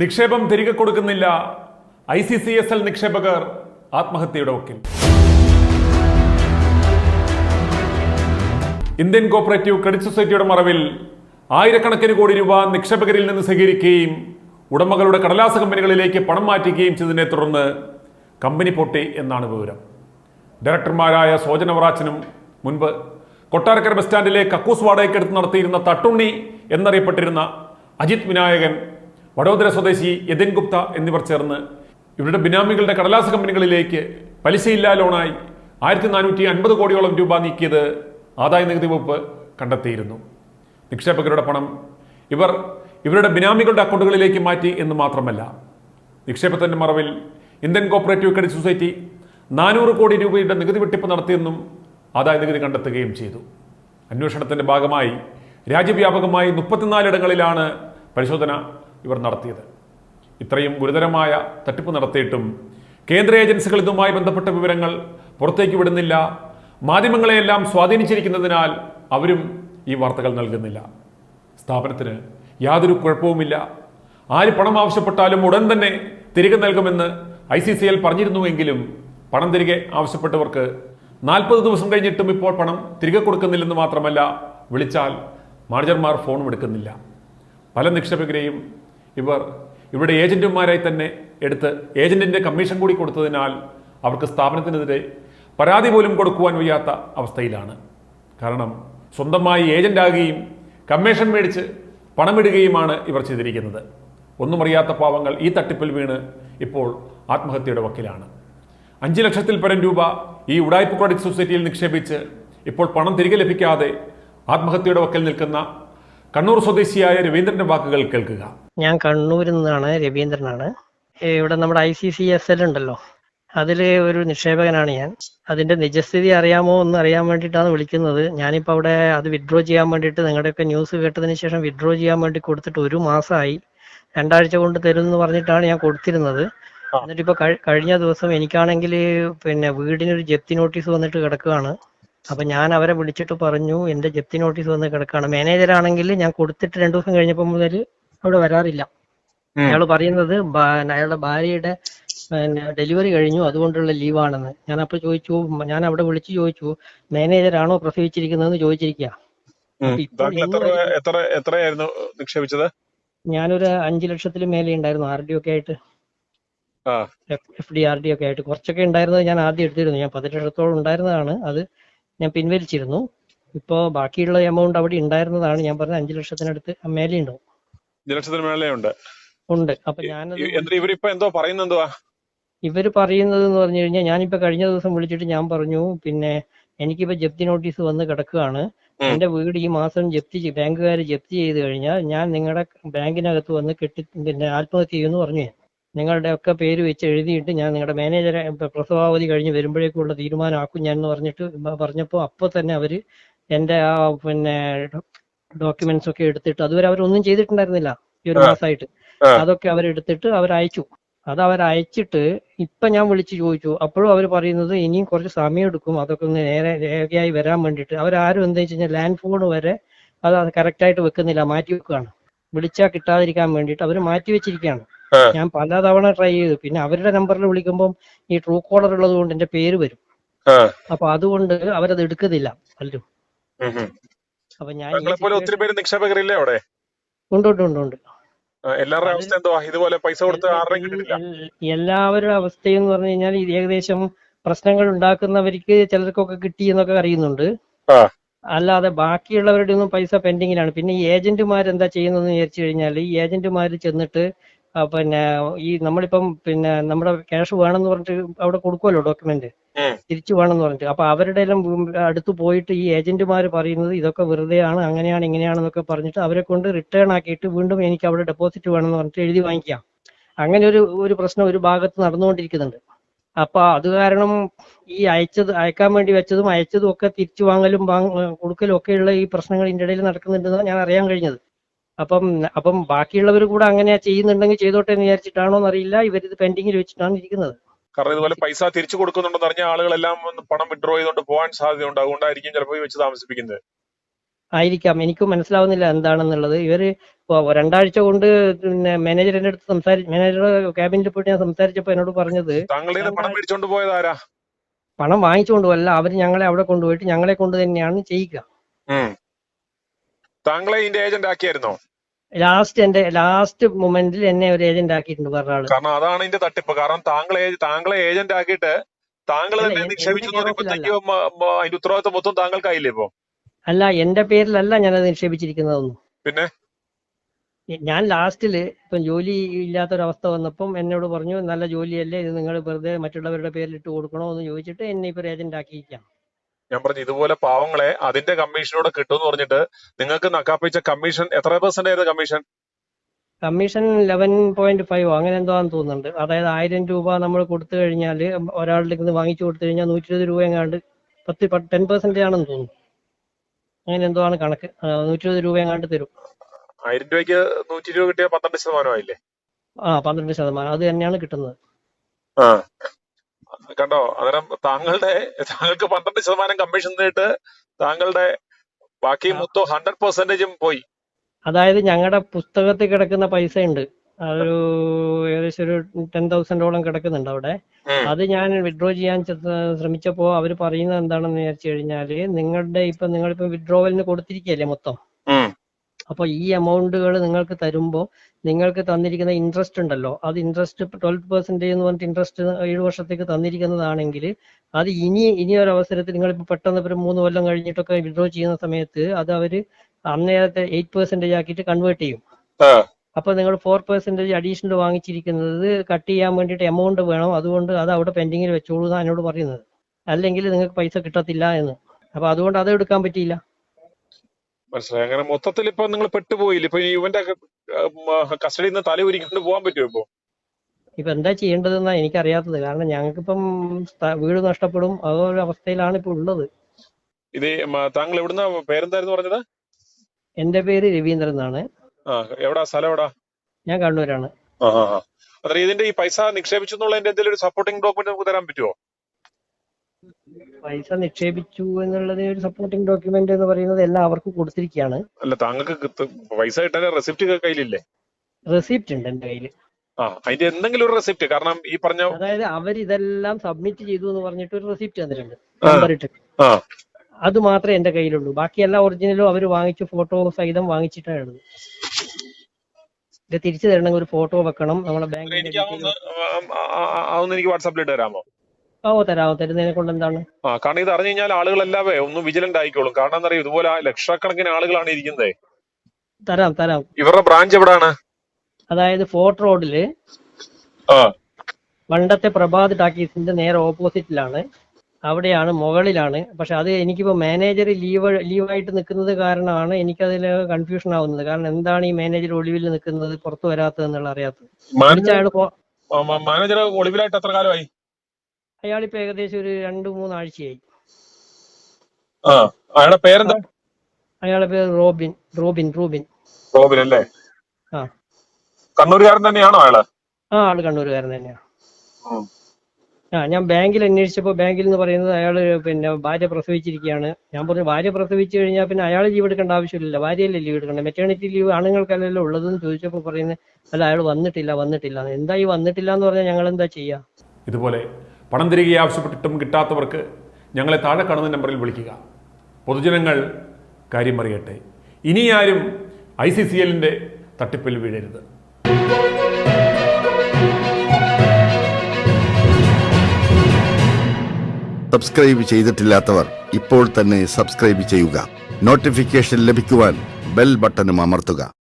നിക്ഷേപം തിരികെ കൊടുക്കുന്നില്ല. I C C S L നിക്ഷേപകർ ആത്മഹത്യയുടെ വക്കിൽ. ഇന്ത്യൻ കോപ്പറേറ്റീവ് ക്രെഡിറ്റ് സൊസൈറ്റിയുടെ മറവിൽ ആയിരക്കണക്കിന് കോടി രൂപ നിക്ഷേപകരിൽ നിന്ന് സ്വീകരിക്കുകയും ഉടമകളുടെ കടലാസ കമ്പനികളിലേക്ക് പണം മാറ്റുകയും ചെയ്തതിനെ തുടർന്ന് കമ്പനി പൊട്ടി എന്നാണ് വിവരം. ഡയറക്ടർമാരായ സോജന വറാച്ചനും മുൻപ് കൊട്ടാരക്കര ബസ് സ്റ്റാൻഡിലെ കക്കൂസ് വാടകയ്ക്കെടുത്ത് നടത്തിയിരുന്ന തട്ടുണ്ണി എന്നറിയപ്പെട്ടിരുന്ന അജിത് വിനായകൻ വഡോദര സ്വദേശി യതിൻ ഗുപ്ത എന്നിവർ ചേർന്ന് ഇവരുടെ ബിനാമികളുടെ കടലാസ കമ്പനികളിലേക്ക് പലിശയില്ലാ ലോണായി ആയിരത്തി നാനൂറ്റി അൻപത് കോടിയോളം രൂപ നീക്കിയത് ആദായ നികുതി വകുപ്പ് കണ്ടെത്തിയിരുന്നു. നിക്ഷേപകരുടെ പണം ഇവർ ഇവരുടെ ബിനാമികളുടെ അക്കൗണ്ടുകളിലേക്ക് മാറ്റി എന്ന് മാത്രമല്ല. നിക്ഷേപത്തിന്റെ മറവിൽ ഇന്ത്യൻ കോപ്പറേറ്റീവ് ക്രെഡിറ്റ് സൊസൈറ്റി നാനൂറ് കോടി രൂപയുടെ നികുതി വെട്ടിപ്പ് നടത്തിയെന്നും ആദായ നികുതി കണ്ടെത്തുകയും ചെയ്തു. അന്വേഷണത്തിന്റെ ഭാഗമായി രാജ്യവ്യാപകമായി മുപ്പത്തിനാലിടങ്ങളിലാണ് പരിശോധന ഇവർ നടത്തിയത്. ഇത്രയും ഗുരുതരമായ തട്ടിപ്പ് നടത്തിയിട്ടും കേന്ദ്ര ഏജൻസികൾ ഇതുമായി ബന്ധപ്പെട്ട വിവരങ്ങൾ പുറത്തേക്ക് വിടുന്നില്ല. മാധ്യമങ്ങളെയെല്ലാം സ്വാധീനിച്ചിരിക്കുന്നതിനാൽ അവരും ഈ വാർത്തകൾ നൽകുന്നില്ല. സ്ഥാപനത്തിന് യാതൊരു കുഴപ്പവുമില്ല. ആര് പണം ആവശ്യപ്പെട്ടാലും ഉടൻ തന്നെ തിരികെ നൽകുമെന്ന് ഐ സി സി എൽ പറഞ്ഞിരുന്നുവെങ്കിലും പണം തിരികെ ആവശ്യപ്പെട്ടവർക്ക് നാൽപ്പത് ദിവസം കഴിഞ്ഞിട്ടും ഇപ്പോൾ പണം തിരികെ കൊടുക്കുന്നില്ലെന്ന് മാത്രമല്ല വിളിച്ചാൽ മാനേജർമാർ ഫോണും എടുക്കുന്നില്ല. പല നിക്ഷേപകരെയും ഇവർ ഇവിടെ ഏജന്റുമാരായി തന്നെ എടുത്ത് ഏജന്റിന്റെ കമ്മീഷൻ കൂടി കൊടുത്തതിനാൽ അവർക്ക് സ്ഥാപനത്തിനെതിരെ പരാതി പോലും കൊടുക്കുവാൻ വയ്യാത്ത അവസ്ഥയിലാണ്. കാരണം സ്വന്തമായി ഏജന്റാകുകയും കമ്മീഷൻ മേടിച്ച് പണമിടുകയുമാണ് ഇവർ ചെയ്തിരിക്കുന്നത്. ഒന്നും അറിയാത്ത പാവങ്ങൾ ഈ തട്ടിപ്പിൽ വീണ് ഇപ്പോൾ ആത്മഹത്യയുടെ വക്കിലാണ്. അഞ്ച് ലക്ഷത്തിൽ പരം രൂപ ഈ ഉടായ്പ ക്രെഡിറ്റ് സൊസൈറ്റിയിൽ നിക്ഷേപിച്ച് ഇപ്പോൾ പണം തിരികെ ലഭിക്കാതെ ആത്മഹത്യയുടെ വക്കിൽ നിൽക്കുന്ന കണ്ണൂർ സ്വദേശിയായ രവീന്ദ്രന്റെ വാക്കുകൾ കേൾക്കുക. ഞാൻ കണ്ണൂരിൽ നിന്നാണ് രവീന്ദ്രനാണ് ഇവിടെ നമ്മുടെ I C C S L ഉണ്ടല്ലോ. അതിൽ ഒരു നിക്ഷേപകനാണ് ഞാൻ. അതിന്റെ നിജസ്ഥിതി അറിയാമോ എന്ന് അറിയാൻ വേണ്ടിയിട്ടാണ് വിളിക്കുന്നത്. ഞാനിപ്പോൾ അവിടെ അത് വിഡ്രോ ചെയ്യാൻ വേണ്ടിയിട്ട് നിങ്ങളുടെയൊക്കെ ന്യൂസ് കേട്ടതിന് ശേഷം വിഡ്രോ ചെയ്യാൻ വേണ്ടി കൊടുത്തിട്ട് ഒരു മാസമായി രണ്ടാഴ്ച കൊണ്ട് തരും എന്ന് പറഞ്ഞിട്ടാണ് ഞാൻ കൊടുത്തിരുന്നത്. എന്നിട്ട് ഇപ്പൊ കഴിഞ്ഞ ദിവസം എനിക്കാണെങ്കിൽ പിന്നെ വീടിനൊരു ജപ്തി നോട്ടീസ് വന്നിട്ട് കിടക്കുകയാണ്. അപ്പൊ ഞാൻ അവരെ വിളിച്ചിട്ട് പറഞ്ഞു എന്റെ ജപ്തി നോട്ടീസ് വന്ന് കിടക്കുകയാണ്. മാനേജർ ആണെങ്കിൽ ഞാൻ കൊടുത്തിട്ട് രണ്ടു ദിവസം കഴിഞ്ഞപ്പോൾ മുതൽ അവിടെ വരാറില്ല. അയാൾ പറയുന്നത് അയാളുടെ ഭാര്യയുടെ പിന്നെ ഡെലിവറി കഴിഞ്ഞു അതുകൊണ്ടുള്ള ലീവാണെന്ന്. ഞാൻ അപ്പൊ ചോദിച്ചു ഞാൻ അവിടെ വിളിച്ചു ചോദിച്ചു മാനേജർ ആണോ പ്രസവിച്ചിരിക്കുന്നതെന്ന് ചോദിച്ചിരിക്കുക അപ്പൊ എത്ര എത്ര എത്രയായിരുന്നു നിക്ഷേപിച്ചത്? ഞാനൊരു അഞ്ചു ലക്ഷത്തിന് മേലെ ഉണ്ടായിരുന്നു ആർ ഡി ഒക്കെ ആയിട്ട്. ആ. എഫ് ഡി ആർ ഡി ഒക്കെ ആയിട്ട്. കുറച്ചൊക്കെ ഉണ്ടായിരുന്നത് ഞാൻ ആദ്യം എടുത്തിരുന്നു. ഞാൻ പതിനെട്ട് ലക്ഷത്തോളം ഉണ്ടായിരുന്നതാണ്. അത് ഞാൻ പിൻവലിച്ചിരുന്നു. ഇപ്പോ ബാക്കിയുള്ള എമൗണ്ട് അവിടെ ഉണ്ടായിരുന്നതാണ്. ഞാൻ പറഞ്ഞ അഞ്ചു ലക്ഷത്തിനടുത്ത് മേലെ ഉണ്ടാവും. ലക്ഷത്തിന് മേലെ ഉണ്ട് ഉണ്ട് അപ്പൊ ഞാൻ ഇവരിപ്പോ എന്തോ പറയുന്നത് എന്തുവാ ഇവർ പറയുന്നത് എന്ന് പറഞ്ഞു കഴിഞ്ഞാൽ ഞാനിപ്പോ കഴിഞ്ഞ ദിവസം വിളിച്ചിട്ട് ഞാൻ പറഞ്ഞു പിന്നെ എനിക്കിപ്പോ ജപ്തി നോട്ടീസ് വന്ന് കിടക്കുകയാണ്. എന്റെ വീട് ഈ മാസം ജപ്തി ബാങ്കുകാർ ജപ്തി ചെയ്ത് കഴിഞ്ഞാൽ ഞാൻ നിങ്ങളുടെ ബാങ്കിനകത്ത് വന്ന് കെട്ടി പിന്നെ ആത്മഹത്യ ചെയ്യുമെന്ന് പറഞ്ഞു. നിങ്ങളുടെ ഒക്കെ പേര് വെച്ച് എഴുതിയിട്ട് ഞാൻ നിങ്ങളുടെ മാനേജറെ പ്രസവാവധി കഴിഞ്ഞ് വരുമ്പോഴേക്കുള്ള തീരുമാനമാക്കും ഞാൻ എന്ന് പറഞ്ഞിട്ട് പറഞ്ഞപ്പോൾ പറഞ്ഞപ്പോ അപ്പൊ തന്നെ അവർ എന്റെ ആ പിന്നെ ഡോക്യുമെന്റ്സ് ഒക്കെ എടുത്തിട്ട് അതുവരെ അവരൊന്നും ചെയ്തിട്ടുണ്ടായിരുന്നില്ല ഈ ഒരു. മാസമായിട്ട്. അതൊക്കെ അവരെടുത്തിട്ട് അവർ അയച്ചു. അത് അവർ അയച്ചിട്ട് ഇപ്പൊ ഞാൻ വിളിച്ചു ചോദിച്ചു. അപ്പോഴും അവർ പറയുന്നത് ഇനിയും കുറച്ച് സമയം എടുക്കും. അതൊക്കെ ഒന്ന് നേരെ രേഖയായി വരാൻ വേണ്ടിയിട്ട്. അവരാരും എന്താ വെച്ച് കഴിഞ്ഞാൽ ലാൻഡ് ഫോൺ വരെ അത് കറക്റ്റ് ആയിട്ട് വെക്കുന്നില്ല. മാറ്റി വെക്കുകയാണ്. വിളിച്ചാൽ കിട്ടാതിരിക്കാൻ വേണ്ടിയിട്ട് അവർ മാറ്റി വെച്ചിരിക്കുകയാണ്. ഞാൻ പലതവണ ട്രൈ ചെയ്തു. പിന്നെ അവരുടെ നമ്പറിൽ വിളിക്കുമ്പോൾ ഈ ട്രൂ കോളർ ഉള്ളത് കൊണ്ട് എന്റെ പേര് വരും. അപ്പൊ അതുകൊണ്ട് അവരത് എടുക്കുന്നില്ല. പലരും. അപ്പൊ ഞാൻ പോലെ ഒത്തിരി പേര് നിക്ഷേപകരില്ലേ അവിടെ? ഉണ്ട് ഉണ്ട് ഉണ്ട് ഉണ്ട്. എല്ലാവരുടെ അവസ്ഥ എന്തുവാ ഇതുപോലെ പൈസ കൊടുത്ത് ആരുടെയും കിട്ടില്ല എല്ലാവരുടെ അവസ്ഥയെന്ന് പറഞ്ഞു കഴിഞ്ഞാൽ ഇത് ഏകദേശം പ്രശ്നങ്ങൾ ഉണ്ടാക്കുന്നവർക്ക് ചിലർക്കൊക്കെ കിട്ടി എന്നൊക്കെ അറിയുന്നുണ്ട്. അല്ലാതെ ബാക്കിയുള്ളവരുടെ ഒന്നും പൈസ പെൻഡിങ്ങിലാണ്. പിന്നെ ഈ ഏജന്റുമാർ എന്താ ചെയ്യുന്നതെന്ന് വിചാരിച്ചു കഴിഞ്ഞാൽ ഈ ഏജന്റുമാർ ചെന്നിട്ട് പിന്നെ ഈ നമ്മളിപ്പം പിന്നെ നമ്മുടെ ക്യാഷ് വേണമെന്ന് പറഞ്ഞിട്ട് അവിടെ കൊടുക്കുമല്ലോ ഡോക്യുമെന്റ്. തിരിച്ചു വേണമെന്ന് പറഞ്ഞിട്ട്. അപ്പൊ അവരുടെ എല്ലാം അടുത്ത് പോയിട്ട് ഈ ഏജന്റുമാർ പറയുന്നത് ഇതൊക്കെ വെറുതെയാണ് അങ്ങനെയാണ് ഇങ്ങനെയാണെന്നൊക്കെ പറഞ്ഞിട്ട് അവരെ കൊണ്ട് റിട്ടേൺ ആക്കിയിട്ട് വീണ്ടും എനിക്ക് അവിടെ ഡെപ്പോസിറ്റ് വേണമെന്ന് പറഞ്ഞിട്ട് എഴുതി വാങ്ങിക്കാം. അങ്ങനെ ഒരു ഒരു പ്രശ്നം ഒരു ഭാഗത്ത് നടന്നുകൊണ്ടിരിക്കുന്നുണ്ട്. അപ്പൊ അത് കാരണം ഈ അയച്ചത് അയക്കാൻ വേണ്ടി വെച്ചതും അയച്ചതും ഒക്കെ തിരിച്ചു വാങ്ങലും വാങ്ങ കൊടുക്കലും ഒക്കെയുള്ള ഈ പ്രശ്നങ്ങൾ ഇതിന്റെ ഇടയിൽ നടക്കുന്നുണ്ടെന്നാണ് ഞാൻ അറിയാൻ കഴിഞ്ഞത്. അപ്പം അപ്പം ബാക്കിയുള്ളവർ കൂടെ അങ്ങനെ ചെയ്യുന്നുണ്ടെങ്കിൽ ചെയ്തോട്ടെ എന്ന് വിചാരിച്ചിട്ടാണോ എന്നറിയില്ല ഇവരിത് പെൻഡിങ്ങിൽ വെച്ചിട്ടാണ് ഇരിക്കുന്നത്. കാരണം ഇതുപോലെ പൈസ തിരിച്ചു കൊടുക്കുന്നുണ്ടെന്ന് അറിഞ്ഞ ആളുകളെല്ലാം പണം വിഡ്രോ ചെയ്തുകൊണ്ട് പോകാൻ സാധ്യതയുണ്ട്. അതുകൊണ്ടായിരിക്കും ചിലപ്പോൾ വെച്ച് താമസിപ്പിക്കുന്നത്. ആയിരിക്കാം. എനിക്ക് മനസ്സിലാവുന്നില്ല എന്താണെന്നുള്ളത്. ഇവർ രണ്ടാഴ്ച കൊണ്ട് പിന്നെ മാനേജറിന്റെ അടുത്ത് സംസാരി മാനേജറുടെ ക്യാബിനിൽ പോയിട്ട് ഞാൻ സംസാരിച്ചപ്പോ എന്നോട് പറഞ്ഞത് പണം മേടിച്ചോണ്ട് പോയതാരാ പണം വാങ്ങിച്ചുകൊണ്ട് പോയല്ല അവർ ഞങ്ങളെ അവിടെ കൊണ്ടുപോയിട്ട് ഞങ്ങളെ കൊണ്ട് തന്നെയാണ് ചെയ്യിക്കുക. താങ്കളെ ഇതിന്റെ ഏജന്റ് ആക്കിയായിരുന്നോ? ലാസ്റ്റ് എന്റെ ലാസ്റ്റ് മൊമെന്റിൽ എന്നെ ഒരു ഏജന്റ് ആക്കിയിട്ടുണ്ട് വേറെ ആൾ കാരണം അതാണ് ഇതിന്റെ തട്ടിപ്പ്. കാരണം താങ്കളെ താങ്കളെ ഏജന്റ് ആക്കിയിട്ട് താങ്കൾ തന്നെ നിക്ഷേപിച്ചു അതിന്റെ ഉത്തരവാദിത്വം മൊത്തം താങ്കൾക്കായില്ലേ ഇപ്പൊ? അല്ല എന്റെ പേരിലല്ല ഞാനത് നിക്ഷേപിച്ചിരിക്കുന്നതൊന്നും. പിന്നെ? ഞാൻ ലാസ്റ്റിൽ ഇപ്പം ജോലി ഇല്ലാത്തൊരവസ്ഥ വന്നപ്പം എന്നോട് പറഞ്ഞു നല്ല ജോലിയല്ലേ ഇത് നിങ്ങൾ വെറുതെ മറ്റുള്ളവരുടെ പേരിലിട്ട് കൊടുക്കണോ? എന്ന് ചോദിച്ചിട്ട് എന്നെ ഇപ്പൊ ഏജന്റ് ആക്കിയിരിക്കാം ഞാൻ പറഞ്ഞു ഇതുപോലെ പാവങ്ങളെ അതിന്റെ കമ്മീഷനോടെ കിട്ടുമെന്ന് പറഞ്ഞിട്ട് നിങ്ങൾക്ക് നക്കാപ്പിച്ച കമ്മീഷൻ എത്ര പെർസെന്റ് ആയിരുന്നു commission commission eleven point five അങ്ങനെ എന്തോ ആണെന്ന് തോന്നുന്നുണ്ട്. അതായത് ആയിരം രൂപ നമ്മൾ കൊടുത്തു കഴിഞ്ഞാൽ ഒരാളുടെ നിന്ന് വാങ്ങിച്ചു കൊടുത്തു കഴിഞ്ഞാൽ നൂറ്റി ഇരുപത് രൂപ എങ്ങാണ്ട് പത്ത് ടെൻ പെർസെന്റ് ആണെന്ന് തോന്നുന്നു. അങ്ങനെ എന്തോ ആണ് കണക്ക്. നൂറ്റി ഇരുപത് രൂപ എങ്ങാണ്ട് തരും. ആയിരം രൂപയ്ക്ക് നൂറ്റി ഇരുപത് കിട്ടിയ പന്ത്രണ്ട് ശതമാനമായില്ലേ ആ പന്ത്രണ്ട് ശതമാനം. അത് തന്നെയാണ് കിട്ടുന്നത്. ആ. കണ്ടോ? അന്നേരം താങ്കളുടെ താങ്കൾക്ക് പന്ത്രണ്ട് ശതമാനം കമ്മീഷൻ നേട്ട് താങ്കളുടെ ബാക്കി. മൊത്തം ഹൺഡ്രഡ് പെർസെന്റേജും പോയി. അതായത് ഞങ്ങളുടെ പുസ്തകത്തിൽ കിടക്കുന്ന പൈസ ഉണ്ട് അതൊരു ഏകദേശം ഒരു ടെൻ തൗസൻഡോളം കിടക്കുന്നുണ്ട് അവിടെ. അത് ഞാൻ വിഡ്രോ ചെയ്യാൻ ശ്രമിച്ചപ്പോ ശ്രമിച്ചപ്പോൾ അവർ പറയുന്നത് എന്താണെന്ന് വിചാരിച്ചു കഴിഞ്ഞാൽ നിങ്ങളുടെ ഇപ്പൊ നിങ്ങളിപ്പോ വിഡ്രോവലിന് കൊടുത്തിരിക്കുകയല്ലേ മൊത്തം. അപ്പോൾ ഈ എമൗണ്ടുകൾ നിങ്ങൾക്ക് തരുമ്പോൾ നിങ്ങൾക്ക് തന്നിരിക്കുന്ന ഇൻട്രസ്റ്റ് ഉണ്ടല്ലോ. അത് ഇൻട്രസ്റ്റ് ട്വൽവ് പെർസെന്റേജ് എന്ന് പറഞ്ഞിട്ട് ഇൻട്രസ്റ്റ് ഏഴ് വർഷത്തേക്ക് തന്നിരിക്കുന്നതാണെങ്കിൽ അത് ഇനി ഇനി ഒരു അവസരത്തിൽ നിങ്ങൾ ഇപ്പൊ പെട്ടെന്ന് ഒരു മൂന്ന് കൊല്ലം കഴിഞ്ഞിട്ടൊക്കെ വിഡ്രോ ചെയ്യുന്ന സമയത്ത് അത് അവർ അന്നേരത്തെ എയ്റ്റ് പെർസെന്റേജ് ആക്കിയിട്ട് കൺവേർട്ട് ചെയ്യും. അപ്പോൾ അപ്പൊ നിങ്ങൾ ഫോർ പെർസെന്റേജ് അഡീഷണൽ വാങ്ങിച്ചിരിക്കുന്നത് കട്ട് ചെയ്യാൻ വേണ്ടിയിട്ട് എമൗണ്ട് വേണം. അതുകൊണ്ട് അത് അവിടെ പെൻഡിങ്ങിൽ വെച്ചോളൂ എന്നാണ് എന്നോട് പറയുന്നത്. അല്ലെങ്കിൽ നിങ്ങൾക്ക് പൈസ കിട്ടത്തില്ല എന്ന്. അപ്പൊ അതുകൊണ്ട് അത് എടുക്കാൻ പറ്റിയില്ല. മനസ്സിലായി. അങ്ങനെ മൊത്തത്തിൽ ഇപ്പൊ നിങ്ങൾ പെട്ടുപോയില്ല? ഇപ്പൊ ഇവന്റെ കസ്റ്റഡിയിൽ നിന്ന് തല ഉരിക്കൊണ്ട് പോകാൻ പറ്റുമോ ഇപ്പൊ? ഇപ്പൊ എന്താ ചെയ്യേണ്ടതെന്നാ എനിക്കറിയാത്തത്. കാരണം ഞങ്ങൾക്കിപ്പം വീട് നഷ്ടപ്പെടും. അതൊരു അവസ്ഥയിലാണ് ഇപ്പൊ ഉള്ളത്. ഇത് താങ്കൾ എവിടുന്ന പേരെന്തായിരുന്നു പറഞ്ഞത്? എന്റെ പേര് രവീന്ദ്രൻ എന്നാണ്. എവിടാ? സ്ഥലം എവിടാ? ഞാൻ കണ്ണൂരാണ്. ഇതിന്റെ ഈ പൈസ നിക്ഷേപിച്ചു എന്നുള്ളതിന്റെ എന്തെങ്കിലും ഒരു സപ്പോർട്ടിംഗ് ഡോക്യുമെന്റ് നമുക്ക് തരാൻ പറ്റുമോ പൈസ നിക്ഷേപിച്ചു എന്നുള്ളതിന് ഒരു സപ്പോർട്ടിംഗ് ഡോക്യുമെന്റ് എന്ന് പറയുന്നത് എല്ലാം അവർക്ക് കൊടുത്തിരിക്കുകയാണ്. അല്ല താങ്കൾക്ക് പൈസ കിട്ടാൻ റെസിപ്റ്റ് കയ്യിലില്ലേ? റെസിപ്റ്റ് ഉണ്ട് എന്റെ കയ്യിൽ ആ അതിന്റെ എന്തെങ്കിലും ഒരു റെസിപ്റ്റ് കാരണം ഈ പറഞ്ഞ അതായത് അവർ ഇതെല്ലാം സബ്മിറ്റ് ചെയ്തു എന്ന് പറഞ്ഞിട്ട് ഒരു റെസിപ്റ്റ് തന്നിട്ടുണ്ട്. നമ്പർ ഇട്ട്. ആ. അത് മാത്രമേ എന്റെ കയ്യിലുള്ളൂ. ബാക്കി എല്ലാ ഒറിജിനലും അവർ വാങ്ങിച്ച് ഫോട്ടോ സഹിതം വാങ്ങിച്ചിട്ടാണ് ഉള്ളത് ഇത് തിരിച്ചു തരണമെങ്കിൽ ഒരു ഫോട്ടോ വെക്കണം. നമ്മളെ ബാങ്ക് എനിക്ക് വാട്സാപ്പിൽ ഇട്ട് തരാമോ? ഓ തരാമോ തരുന്നതിനെ കൊണ്ട് എന്താണ്? ആ കാരണം ഇത് അറിഞ്ഞു കഴിഞ്ഞാൽ ആളുകളെല്ലാവേ ഒന്ന് വിജിലന്റ് ആയിക്കോളും. കാരണം എന്താ പറയുക ഇതുപോലെ ലക്ഷക്കണക്കിന് ആളുകളാണ് ഇരിക്കുന്നത് തരാം തരാം. ഇവരുടെ ബ്രാഞ്ച് എവിടാണ്? അതായത് ഫോർട്ട് റോഡിൽ പണ്ടത്തെ പ്രഭാത് ടാക്കീസിന്റെ നേരെ ഓപ്പോസിറ്റിലാണ്. അവിടെയാണ് മുകളിലാണ്. പക്ഷെ അത് എനിക്കിപ്പോ മാനേജർ ലീവ് ലീവായിട്ട് നിൽക്കുന്നത് കാരണമാണ് എനിക്കതിൽ കൺഫ്യൂഷൻ ആവുന്നത്. കാരണം എന്താണ് ഈ മാനേജർ ഒളിവിൽ നിൽക്കുന്നത് പുറത്തു വരാത്തത് എന്നുള്ള അറിയാത്തത്. മാനേജർ ഒളിവിലായിട്ട് എത്ര കാലമായി? അയാളിപ്പോ ഏകദേശം ഒരു രണ്ടു മൂന്നാഴ്ചയായി. ആ അയാളുടെ പേരെന്താ? അയാളുടെ പേര് റോബിൻ റോബിൻ റോബിൻ. റോബിൻ അല്ലേ? ആ. കണ്ണൂരുകാരൻ തന്നെയാണോ അയാൾ? ആ ആൾ കണ്ണൂരുകാരൻ തന്നെയാണ് ആ. ഞാൻ ബാങ്കിൽ അന്വേഷിച്ചപ്പോൾ ബാങ്കിൽ എന്ന് പറയുന്നത് അയാൾ പിന്നെ ഭാര്യ പ്രസവിച്ചിരിക്കുകയാണ്. ഞാൻ പറഞ്ഞു ഭാര്യ പ്രസവിച്ചു കഴിഞ്ഞാൽ പിന്നെ അയാൾ ലീവ് എടുക്കേണ്ട ആവശ്യമില്ല ഭാര്യയല്ലേ ലീവ് എടുക്കേണ്ടത് മെറ്റേണിറ്റി ലീവ് ആണുങ്ങൾക്കല്ലല്ലോ ഉള്ളതെന്ന് ചോദിച്ചപ്പോൾ പറയുന്നത് അല്ല അയാൾ വന്നിട്ടില്ല വന്നിട്ടില്ല. എന്താ ഈ വന്നിട്ടില്ല എന്ന് പറഞ്ഞാൽ ഞങ്ങൾ എന്താ ചെയ്യുക ഇതുപോലെ പണം തിരികെ ആവശ്യപ്പെട്ടിട്ടും കിട്ടാത്തവർക്ക് ഞങ്ങളെ താഴെ കാണുന്ന നമ്പറിൽ വിളിക്കുക. പൊതുജനങ്ങൾ കാര്യം അറിയട്ടെ. ഇനി ആരും ഐ സി സി എല്ലിന്റെ തട്ടിപ്പിൽ വീഴരുത്. സബ്സ്ക്രൈബ് ചെയ്തിട്ടില്ലാത്തവർ ഇപ്പോൾ തന്നെ സബ്സ്ക്രൈബ് ചെയ്യുക. നോട്ടിഫിക്കേഷൻ ലഭിക്കുവാൻ ബെൽ ബട്ടണും അമർത്തുക.